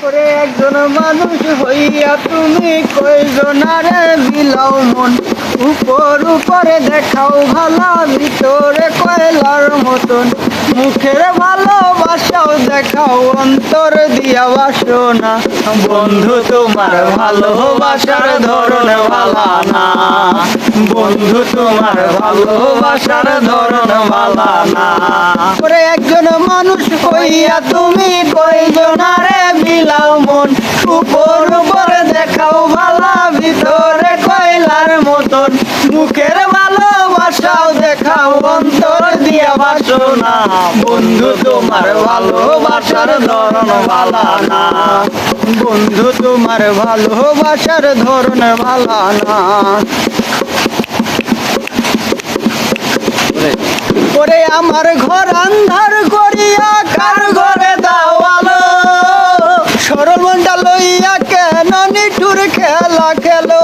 করে একজন মানুষ হইয়া তুমি কয়জনারে বিলাও মন। উপর উপরে দেখাও ভালা, ভিতরে কয়লার মতন। মুখের ভালোবাসাও দেখাও, অন্তর দিয়া বাসনা। বন্ধু, তোমার ভালোবাসার ধরন ভালা না। বন্ধু, তোমার ভালোবাসার ধরন ভালা না। করে একজন মানুষ হইয়া তুমি মন উপর দেখাও ভালা ভিতরে কয়লার মতন। মুখের ভালোবাসাও দেখাও, অন্তর দিয়া বন্ধু, তোমার ভালোবাসার ধরন ভালা না। বন্ধু, তোমার ভালোবাসার ধরন ভালা না। আমার ঘর আন্ধার মন্ডা লইয়া কেন নিঠুর খেলা খেলো?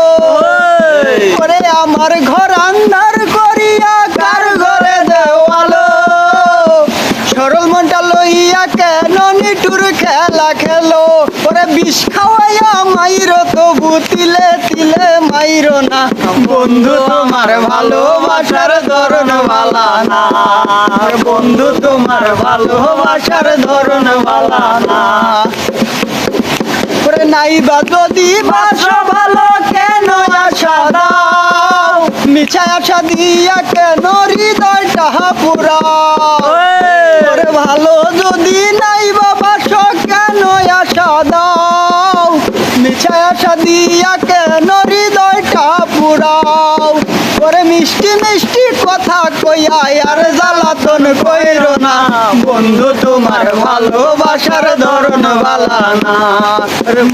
করে আমার ঘর আন্ধার করিয়া কার ঘরে দেওয়ালো? সরল মনটা লইয়া কেন নিটুর খেলা খেলো? ওরে বিষ খাওয়াইয়া মাইর তবু তিলে তিলে মাইর না। বন্ধু তোমার ভালোবাসার ধরন ভালা না। বন্ধু তোমার ভালোবাসার ধরন ভালা না। ওরে নাইবা যদি বাসো ভালো কেন আশা দাও? মিছা আশা দিয়া কেন হৃদয়টা পুরাও ভালো যদি নাইবা বাসো কেন আশা দাও? মিছা আশা দিয়া কেন হৃদয়টা পুরাও ওরে মিষ্টি মিষ্টি কথা কইয়া, আর জ্বালাতন কইরো না। বন্ধু, তোমার ভালোবাসার ধরন বালা না।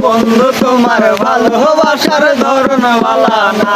বন্ধু, তোমার ভালোবাসার ধরন বালা না।